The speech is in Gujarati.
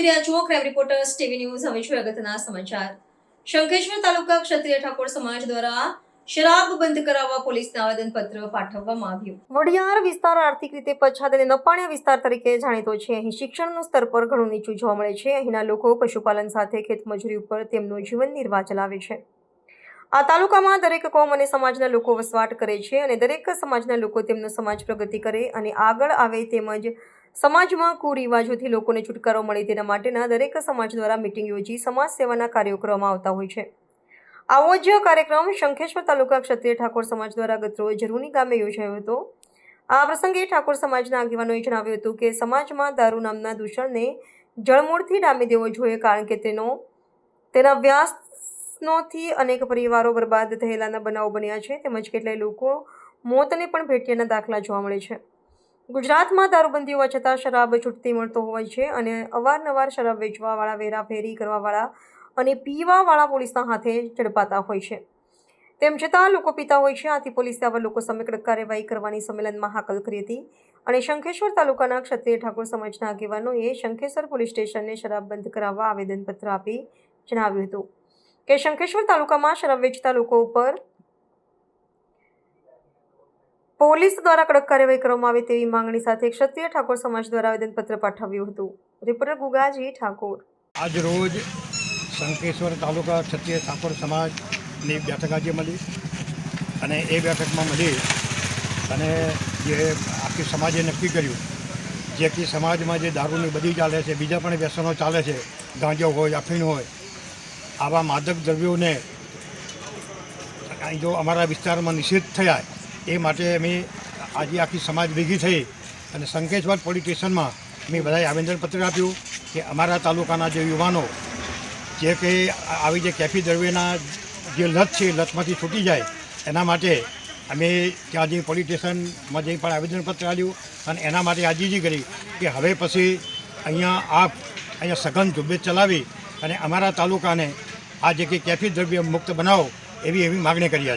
જોઈ રહ્યા છો ક્રાઇમ રિપોર્ટર્સ, ટીવી ન્યૂઝ, હવે જોઈએ અગત્યના સમાચાર. શંખેશ્વર તાલુકા ક્ષત્રિય ઠાકોર સમાજ દ્વારા શરાબ બંધ કરાવવા પોલીસને આવેદનપત્ર પાઠવવામાં આવ્યું. વડિયાર વિસ્તાર આર્થિક રીતે પછાત અને નપાણિયા વિસ્તાર તરીકે જાણીતો છે. અહીં શિક્ષણનું સ્તર પર ઘણું નીચું જોવા મળે છે. અહીંના લોકો પશુપાલન સાથે ખેતમજૂરી ઉપર તેમનું જીવન નિર્વાહ ચલાવે છે. આ તાલુકામાં દરેક કોમ અને સમાજના લોકો વસવાટ કરે છે અને દરેક સમાજના લોકો તેમનો સમાજ પ્રગતિ કરે અને આગળ આવે તેમજ સમાજમાં કુરિવાજોથી લોકોને છુટકારો મળે તેના માટેના દરેક સમાજ દ્વારા મિટિંગ યોજી સમાજ સેવાના કાર્યો કરવામાં આવતા હોય છે. આવો જ કાર્યક્રમ શંખેશ્વર તાલુકા ક્ષત્રિય ઠાકોર સમાજ દ્વારા ગતરોજ રૂની ગામે યોજાયો હતો. આ પ્રસંગે ઠાકોર સમાજના આગેવાનોએ જણાવ્યું હતું કે સમાજમાં દારૂ નામના દૂષણને જળમૂળથી ડામી દેવો જોઈએ કારણ કે તેનો, તેના વ્યાસનોથી અનેક પરિવારો બરબાદ થયેલાના બનાવો બન્યા છે તેમજ કેટલાય લોકો મોતને પણ ભેટ્યાના દાખલા જોવા મળે છે. ગુજરાતમાં દારૂબંધી હોવા છતાં શરાબ છૂટતી મળતો હોય છે અને અવારનવાર શરાબ વેચવાવાળા, વેરાફેરી કરવાવાળા અને પીવાવાળા પોલીસના હાથે ઝડપાતા હોય છે. તેમ છતાં લોકો પીતા હોય છે. આથી પોલીસે આવા લોકો સામે કડક કાર્યવાહી કરવાની સંમેલનમાં હાકલ કરી હતી અને શંખેશ્વર તાલુકાના ક્ષત્રિય ઠાકોર સમાજના આગેવાનોએ શંખેશ્વર પોલીસ સ્ટેશનને શરાબ બંધ કરાવવા આવેદનપત્ર આપી જણાવ્યું હતું કે શંખેશ્વર તાલુકામાં શરાબ વેચતા લોકો ઉપર પોલીસ દ્વારા કડક કાર્યવાહી કરવામાં આવે તેવી માંગણી સાથે ક્ષત્રિય ઠાકોર સમાજ દ્વારા આવેદનપત્ર પાઠવ્યું હતું. રિપોર્ટર ગુગાજી ઠાકોર. આજ રોજ શંકેશ્વર તાલુકા ક્ષત્રિય ઠાકોર સમાજની બેઠક આજે મળી અને એ બેઠકમાં મળી અને જે આખી સમાજે નક્કી કર્યું જે કે સમાજમાં જે દારૂની બધી ચાલે છે, બીજા પણ વ્યસનો ચાલે છે, ગાંજો હોય અફીણ હોય, આવા માદક દ્રવ્યોને જો અમારા વિસ્તારમાં નિષેધ થયા એ માટે અમે આજે આખી સમાજ ભેગી થઈ અને સંકેશવાડ પોલીસ સ્ટેશનમાં મેં બધાએ આવેદનપત્ર આપ્યું કે અમારા તાલુકાના જે યુવાનો જે કે આવી જે કેફી દ્રવ્યના જે લત છે લતમાંથી છૂટી જાય, એના માટે અમે ત્યાં જઈ પોલીસ સ્ટેશનમાં જઈ પણ આવેદનપત્ર આપ્યું અને એના માટે આજીજી કરી કે હવે પછી અહીંયા આપ અહીંયા સઘન ઝુંબેશ ચલાવી અને અમારા તાલુકાને આ જે કે કેફી દ્રવ્ય મુક્ત બનાવો એવી એવી માગણી કરી